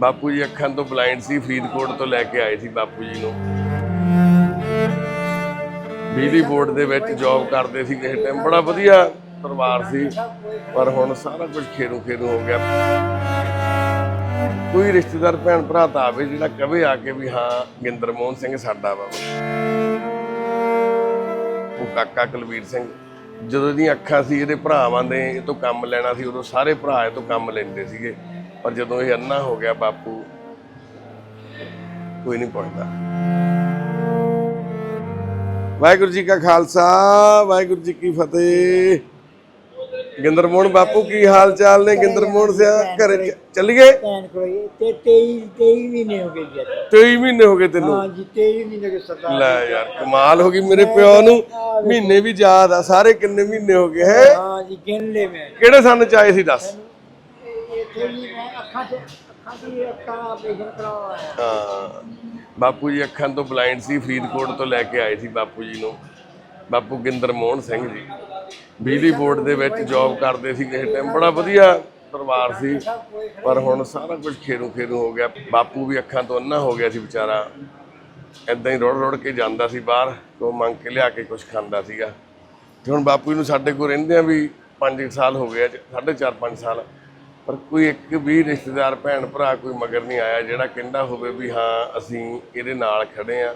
ਬਾਪੂ ਜੀ ਅੱਖਾਂ ਤੋਂ ਬਲਾਈਂਡ ਸੀ, ਫਰੀਦਕੋਟ ਤੋਂ ਲੈ ਕੇ ਆਏ ਸੀ ਬਾਪੂ ਜੀ ਨੂੰ। ਬਿਜਲੀ ਬੋਰਡ ਦੇ ਵਿੱਚ ਜੌਬ ਕਰਦੇ ਸੀ ਕਿਸੇ ਟਾਈਮ ਬੜਾ ਵਧੀਆ ਪਰਿਵਾਰ ਸੀ, ਪਰ ਹੁਣ ਸਾਰਾ ਕੁਝ ਖੇਰੂ ਖੇਰੂ ਹੋ ਗਿਆ। ਕੋਈ ਰਿਸ਼ਤੇਦਾਰ ਭੈਣ ਭਰਾ ਤਾਂ ਆਵੇ ਜਿਹੜਾ ਕਵੇ ਆ ਕੇ ਵੀ ਹਾਂ, ਗਿੰਦਰ ਮੋਹਨ ਸਿੰਘ ਸਾਡਾ ਵਾ। ਉਹ ਕਾਕਾ ਕੁਲਵੀਰ ਸਿੰਘ, ਜਦੋਂ ਦੀਆਂ ਅੱਖਾਂ ਸੀ, ਇਹਦੇ ਭਰਾਵਾਂ ਦੇ ਇਹ ਤੋਂ ਕੰਮ ਲੈਣਾ ਸੀ, ਉਦੋਂ ਸਾਰੇ ਭਰਾ ਇਹ ਤੋਂ ਕੰਮ ਲੈਂਦੇ ਸੀਗੇ। ਪਰ ਜਦੋਂ ਇਹ ਅੰਨਾ ਹੋ ਗਿਆ ਬਾਪੂ ਕੋਈ ਨਹੀਂ ਪੁੱਛਦਾ ਵਾਹਿਗੁਰੂ ਜੀ ਕਾ ਖਾਲਸਾ ਵਾਹਿਗੁਰੂ ਜੀ ਕੀ ਫਤਿਹ। ਗਿੰਦਰ ਮੋਹਨ ਬਾਪੂ ਕੀ ਹਾਲ ਚਾਲ ਨੇ ਗਿੰਦਰ ਮੋਹਨ ਸਿਆ? ਘਰੇ ਚੱਲੀਏ? ਭੈਣ ਤੇ 23 23 ਮਹੀਨੇ ਹੋ ਗਏ ਜੀ ਅੱਜ। 23 ਮਹੀਨੇ ਹੋ ਗਏ ਤੈਨੂੰ? ਹਾਂ ਜੀ 23 ਮਹੀਨੇ ਦੇ ਸਰਦਾਰ ਲੈ ਯਾਰ ਕਮਾਲ ਹੋ ਗਈ ਮੇਰੇ ਪਿਓ ਨੂੰ। ਮਹੀਨੇ ਵੀ ਯਾਦ ਆ ਸਾਰੇ ਕਿੰਨੇ ਮਹੀਨੇ ਹੋ ਗਏ ਹੈ? ਹਾਂ ਜੀ ਗਿਣ ਲੈ ਮੈਂ। ਕਿਹੜੇ ਸੰਨ ਚ ਆਏ ਸੀ ਦੱਸ? ਇੱਥੇ ਜੀ ਮੈਂ ਅੱਖਾਂ ਤੇ ਅੱਖਾਂ ਦੀ ਅੱਖਾਂ ਆਪਰੇਸ਼ਨ ਕਰਾਇਆ ਹਾਂ। ਬਾਪੂ ਜੀ ਅੱਖਾਂ ਤੋਂ ਬਲਾਈਂਡ ਸੀ ਫਰੀਦਕੋਟ ਤੋਂ ਲੈ ਕੇ ਆਏ ਸੀ ਬਾਪੂ ਜੀ ਨੂੰ। ਬਾਪੂ ਗਿੰਦਰ ਮੋਹਨ ਸਿੰਘ ਜੀ। ਬਿਜਲੀ ਬੋਰਡ ਦੇ ਵਿੱਚ ਜੌਬ ਕਰਦੇ ਸੀ ਕਿਸੇ ਟਾਈਮ ਬੜਾ ਵਧੀਆ ਪਰਿਵਾਰ ਸੀ। ਪਰ ਹੁਣ ਸਾਰਾ ਕੁਝ ਖੇਰੂ ਖੇਰੂ ਹੋ ਗਿਆ। ਬਾਪੂ ਵੀ ਅੱਖਾਂ ਤੋਂ ਅੰਨਾ ਹੋ ਗਿਆ ਸੀ ਵਿਚਾਰਾ। ਐਦਾਂ ਹੀ ਰੋੜ ਰੋੜ ਕੇ ਜਾਂਦਾ ਸੀ ਬਾਹਰ। ਕੋ ਮੰਗ ਕੇ ਲਿਆ ਕੇ ਕੁਝ ਖਾਂਦਾ ਸੀਗਾ। ਤੇ ਹੁਣ ਬਾਪੂ ਜੀ ਨੂੰ ਸਾਡੇ ਕੋਲ ਰਹਿੰਦੇ ਆ ਵੀ 5 ਸਾਲ ਹੋ ਗਏ ਸਾਢੇ 4 5 ਸਾਲ। ਪਰ ਕੋਈ ਇੱਕ ਵੀ ਰਿਸ਼ਤੇਦਾਰ ਭੈਣ ਭਰਾ ਕੋਈ ਮਗਰ ਨਹੀਂ ਆਇਆ, ਜਿਹੜਾ ਕਹਿੰਦਾ ਹੋਵੇ ਵੀ ਹਾਂ, ਅਸੀਂ ਇਹਦੇ ਨਾਲ ਖੜੇ ਆ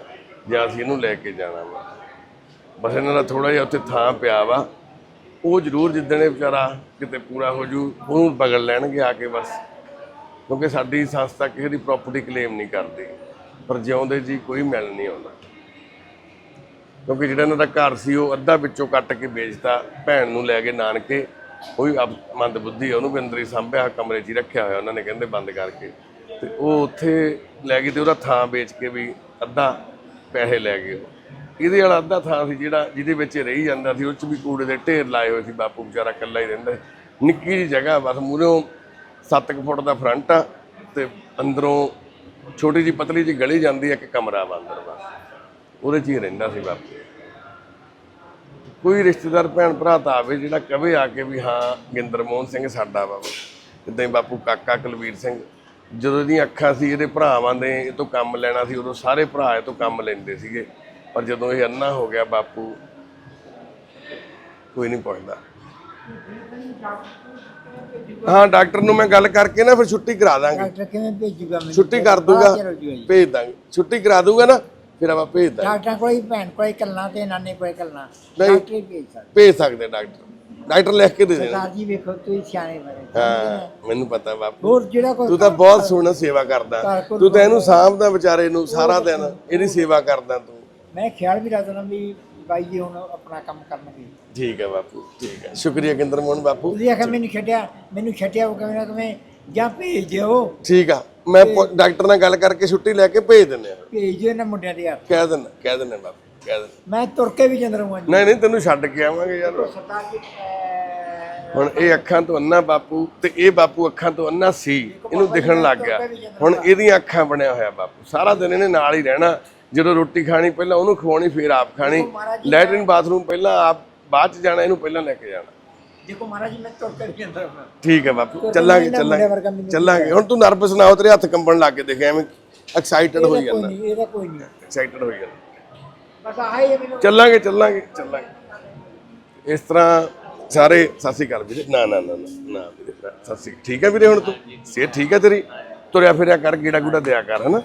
ਜਾਂ ਅਸੀਂ ਇਹਨੂੰ ਲੈ ਕੇ ਜਾਣਾ ਵਾ। ਬਸ ਇਹਨਾਂ ਦਾ ਥੋੜਾ ਜਿਹਾ ਉੱਥੇ ਥਾਂ ਪਿਆ ਵਾ। ਉਹ ਜ਼ਰੂਰ ਜਿੱਦਣ ਇਹ ਵਿਚਾਰਾ ਕਿਤੇ ਪੂਰਾ ਹੋ ਜੂ, ਉਹਨੂੰ ਪਕੜ ਲੈਣਗੇ ਆ ਕੇ ਬਸ। ਕਿਉਂਕਿ ਸਾਡੀ ਸੰਸਥਾ ਕਿਸੇ ਦੀ ਪ੍ਰਾਪਰਟੀ ਕਲੇਮ ਨਹੀਂ ਕਰਦੀ। ਪਰ ਜਿਉਂਦੇ ਜੀ ਕੋਈ ਮਿਲ ਨਹੀਂ ਆਉਂਦਾ। ਕਿਉਂਕਿ ਜਿਹੜਾ ਇਹਨਾਂ ਦਾ ਘਰ ਸੀ, ਉਹ ਅੱਧਾ ਵਿੱਚੋਂ ਕੱਟ ਕੇ ਵੇਚਤਾ, ਭੈਣ ਨੂੰ ਲੈ ਕੇ ਨਾਨਕੇ। ਉਹ ਵੀ ਅਬ- ਮੰਦ ਬੁੱਧੀ ਆ, ਉਹਨੂੰ ਵੀ ਅੰਦਰ ਹੀ ਸਾਂਭਿਆ ਕਮਰੇ 'ਚ ਹੀ ਰੱਖਿਆ ਹੋਇਆ, ਉਹਨਾਂ ਨੇ ਕਹਿੰਦੇ ਬੰਦ ਕਰਕੇ। ਤੇ ਉਹ ਉੱਥੇ ਲੈ ਗਈ ਤੇ ਉਹਦਾ ਥਾਂ ਵੇਚ ਕੇ ਵੀ ਅੱਧਾ ਪੈਸੇ ਲੈ ਗਏ। ਉਹ ਇਹਦੇ ਵਾਲਾ ਅੱਧਾ ਥਾਂ ਸੀ ਜਿਹੜਾ, ਜਿਹਦੇ ਵਿੱਚ ਰਹੀ ਜਾਂਦਾ ਸੀ, ਉਹ 'ਚ ਵੀ ਕੂੜੇ ਦੇ ਢੇਰ ਲਾਏ ਹੋਏ ਸੀ, ਬਾਪੂ ਵਿਚਾਰਾ ਇਕੱਲਾ ਹੀ ਰਹਿੰਦਾ ਨਿੱਕੀ ਜਿਹੀ ਜਗ੍ਹਾ, ਬਸ ਮੂਹਰੋਂ 7 ਫੁੱਟ ਦਾ ਫਰੰਟ ਆ ਤੇ ਅੰਦਰੋਂ ਛੋਟੀ ਜਿਹੀ ਪਤਲੀ ਜਿਹੀ ਗਲੀ ਜਾਂਦੀ ਆ, ਇੱਕ ਕਮਰਾ ਵਾ ਅੰਦਰ ਬਸ। ਉਹਦੇ 'ਚ ਹੀ ਰਹਿੰਦਾ ਸੀ ਬਾਪੂ। ਕੋਈ ਰਿਸ਼ਤੇਦਾਰ ਭੈਣ ਭਰਾ ਤਾਂ ਆਵੇ ਜਿਹੜਾ ਕਵੇ ਆ ਕੇ ਵੀ ਹਾਂ ਗਿੰਦਰ ਮੋਹਨ ਸਿੰਘ ਸਾਡਾ ਵਾ ਇਦਾਂ ਹੀ ਬਾਪੂ ਕਾਕਾ ਕੁਲਵੀਰ ਸਿੰਘ ਜਦੋਂ ਦੀਆਂ ਅੱਖਾਂ ਸੀ ਇਹਦੇ ਭਰਾਵਾਂ ਦੇ ਇਹ ਤੋਂ ਕੰਮ ਲੈਣਾ ਸੀ ਉਦੋਂ ਸਾਰੇ ਭਰਾ ਇਹ ਤੋਂ ਕੰਮ ਲੈਂਦੇ ਸੀਗੇ। ਪਰ ਜਦੋਂ ਇਹ ਅੰਨਾ ਹੋ ਗਿਆ ਬਾਪੂ ਕੋਈ ਨਹੀਂ ਪੁੱਛਦਾ। ਹਾਂ ਡਾਕਟਰ ਨੂੰ ਮੈਂ ਗੱਲ ਕਰਕੇ ਨਾ ਫਿਰ ਛੁੱਟੀ ਕਰਾ ਦਾਂਗੇ। ਡਾਕਟਰ ਕਿਵੇਂ ਭੇਜੂਗਾ ਮੈਨੂੰ? ਛੁੱਟੀ ਕਰ ਦੂਗਾ। ਭੇਜ ਦਾਂਗੇ। ਛੁੱਟੀ ਕਰਾ ਦੂਗਾ ਨਾ ਫਿਰ ਆਪਾਂ ਭੇਜ ਦਾਂਗੇ। ਡਾਕਟਰਾਂ ਕੋਲ ਹੀ ਭੈਣ ਕੋਲ ਹੀ ਕੱਲਣਾ ਤੇ ਨਾਨੇ ਕੋਲ ਹੀ ਕੱਲਣਾ ਨਹੀਂ। ਡਾਕਟਰ ਹੀ ਭੇਜ ਸਕਦਾ। ਭੇਜ ਸਕਦੇ ਡਾਕਟਰ। ਡਾਕਟਰ ਲਿਖ ਕੇ ਦੇ ਦੇਣਾ। ਸਰਦਾਰ ਜੀ ਵੇਖੋ ਤੁਸੀਂ ਸਿਆਣੇ ਬਣੇ। ਹਾਂ ਮੈਨੂੰ ਪਤਾ ਬਾਪੂ। ਹੋਰ ਜਿਹੜਾ ਕੋਈ ਤੂੰ ਤਾਂ ਬਹੁਤ ਸੋਹਣਾ ਸੇਵਾ ਕਰਦਾ। ਤੂੰ ਤਾਂ ਇਹਨੂੰ ਸਾਂਭਦਾ ਵਿਚਾਰੇ ਨੂੰ ਸਾਰਾ ਦਿਨ ਇਹਦੀ ਸੇਵਾ ਕਰਦਾ ਤੂੰ। ਮੈਂ ਖਿਆਲ ਵੀ ਰੱਖਦਾ ਵੀ ਬਾਈ ਜੀ ਹੁਣ ਆਪਣਾ ਕੰਮ ਕਰਨਗੇ। ਠੀਕ ਹੈ ਬਾਪੂ ਠੀਕ ਹੈ। ਸ਼ੁਕਰੀਆ ਗਿੰਦਰ ਮੋਹਨ ਬਾਪੂ। ਤੁਸੀਂ ਆਖਿਆ ਮੈਨੂੰ ਛੱਡਿਆ ਮੈਨੂੰ ਛੱਡਿਆ ਉਹ ਕਿਵੇਂ ਨਾ ਕਿਵੇਂ ਜਾਂ ਭੇਜ ਦਿਓ। ਠੀਕ ਆ। ਮੈਂ ਪੁ- ਡਾਕਟਰ ਨਾਲ ਗੱਲ ਕਰਕੇ ਛੁੱਟੀ ਲੈ ਕੇ ਭੇਜ ਦਿੰਦੇ ਆ। ਭੇਜ ਦਿਓ ਇਹਨਾਂ ਮੁੰਡਿਆਂ ਦੇ ਹੱਥ। ਕਹਿ ਦਿੰਦਾ ਕਹਿ ਦਿੰਦਾ ਬਾਪੂ ਕਹਿ ਦਿੰਦਾ। ਮੈਂ ਤੁਰ ਕੇ ਵੀ ਜਾਂਦਾ ਰਹੂੰਗਾ ਜੀ। ਨਹੀਂ ਨਹੀਂ ਤੈਨੂੰ ਛੱਡ ਕੇ ਆਵਾਂਗੇ ਯਾਰ। ਸਰਦਾਰ ਜੀ ਅਹ, ਹੁਣ ਇਹ ਅੱਖਾਂ ਤੋਂ ਅੰਨਾ ਬਾਪੂ ਤੇ ਇਹ ਬਾਪੂ ਅੱਖਾਂ ਤੋਂ ਅੰਨਾ ਸੀ। ਇਹਨੂੰ ਦਿਖਣ ਲੱਗ ਗਿਆ। ਹੁਣ ਇਹਦੀਆਂ ਅੱਖਾਂ ਬਣਿਆ ਹੋਇਆ ਬਾਪੂ। ਸਾਰਾ ਦਿਨ ਇਹਨੇ ਨਾਲ ਹੀ ਰਹਿਣਾ। ਜਦੋਂ ਰੋਟੀ ਖਾਣੀ ਪਹਿਲਾਂ ਉਹਨੂੰ ਖਵਾਉਣੀ ਫਿਰ ਆਪ ਖਾਣੀ। ਲੈਟਰਿਨ ਬਾਥਰੂਮ ਪਹਿਲਾਂ ਆਪ ਬਾਅਦ ਚ ਜਾਣਾ ਇਹਨੂੰ ਪਹਿਲਾਂ ਲੈ ਕੇ ਜਾਣਾ। ਦੇਖੋ ਮਹਾਰਾਜ ਜੀ ਮੈਂ ਤੁਰ ਕੇ ਵੀ ਜਾਂਦਾ ਰਹੂੰਗਾ ਠੀਕ ਹੈ ਬਾਪੂ ਚੱਲਾਂਗੇ ਚੱਲਾਂਗੇ ਚੱਲਾਂਗੇ। ਹੁਣ ਤੂੰ ਨਰਵਸ ਨਾ ਹੋ ਤੇਰੇ ਹੱਥ ਕੰਬਣ ਲੱਗ ਗਏ ਦੇਖ ਐਵੇਂ ਐਕਸਾਈਟਡ ਹੋਈ ਕੋਈ ਜਾਂਦਾ। ਨਹੀਂ ਇਹਦਾ ਕੋਈ ਨਹੀਂ। ਐਕਸਾਈਟਡ ਹੋਈ ਜਾਂਦਾ। ਬਸ ਹੈ ਮੈਨੂੰ। ਚੱਲਾਂਗੇ ਚੱਲਾਂਗੇ ਚੱਲਾਂਗੇ। ਇਸ ਤਰ੍ਹਾਂ ਸਾਰੇ ਸਤਿ ਸ਼੍ਰੀ ਅਕਾਲ ਵੀਰੇ। ਨਾ ਨਾ ਨਾ ਨਾ ਵੀਰੇ ਸਤਿ ਸ਼੍ਰੀ ਠੀਕ ਹੈ ਵੀਰੇ ਹੁਣ ਤੂੰ? ਸਿਹਤ ਠੀਕ ਹੈ ਤੇਰੀ? ਤੁਰਿਆ ਫਿਰਿਆ ਕਰ ਗੇੜਾ ਗੂੜਾ ਦਿਆ ਕਰ ਹਨਾ?